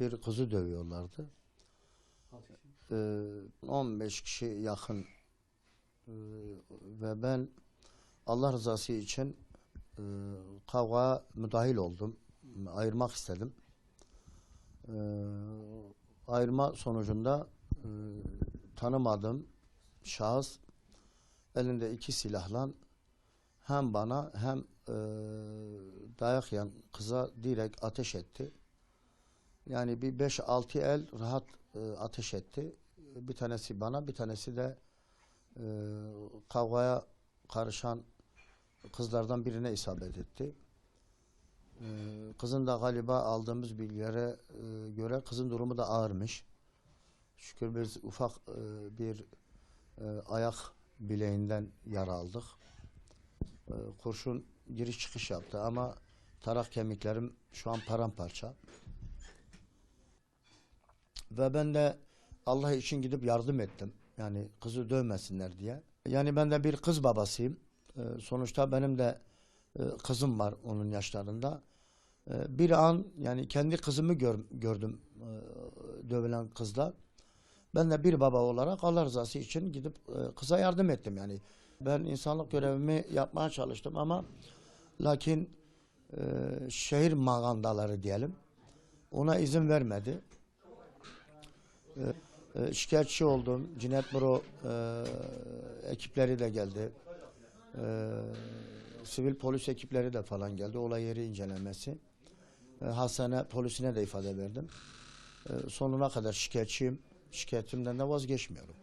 bir kızı dövüyorlardı. Ee, 15 kişi yakın Ee, ve ben Allah rızası için e, kavgaya müdahil oldum. Ayırmak istedim. Ee, ayırma sonucunda e, tanımadığım şahıs elinde iki silahla hem bana hem e, dayak yiyen kıza direkt ateş etti. Yani bir 5-6 el rahat e, ateş etti. Bir tanesi bana, bir tanesi de e, kavgaya karışan kızlardan birine isabet etti. E, kızın da galiba aldığımız bilgilere e, göre kızın durumu da ağırmış. Şükür biz ufak e, bir e, ayak bileğinden yara aldık. E, kurşun giriş çıkış yaptı ama tarak kemiklerim şu an paramparça. Ve ben de Allah için gidip yardım ettim. Yani kızı dövmesinler diye. Yani ben de bir kız babasıyım. Ee, sonuçta benim de e, kızım var onun yaşlarında. Ee, bir an yani kendi kızımı gör- gördüm e, dövülen kızla. Ben de bir baba olarak Allah rızası için gidip e, kıza yardım ettim yani. Ben insanlık görevimi yapmaya çalıştım ama lakin e, şehir magandaları diyelim ona izin vermedi. E, şikayetçi oldum. Cinayet Büro e, ekipleri de geldi. E, sivil polis ekipleri de falan geldi. Olay yeri incelemesi. E, hastane polisine de ifade verdim. E, sonuna kadar şikayetçiyim. Şikayetimden de vazgeçmiyorum.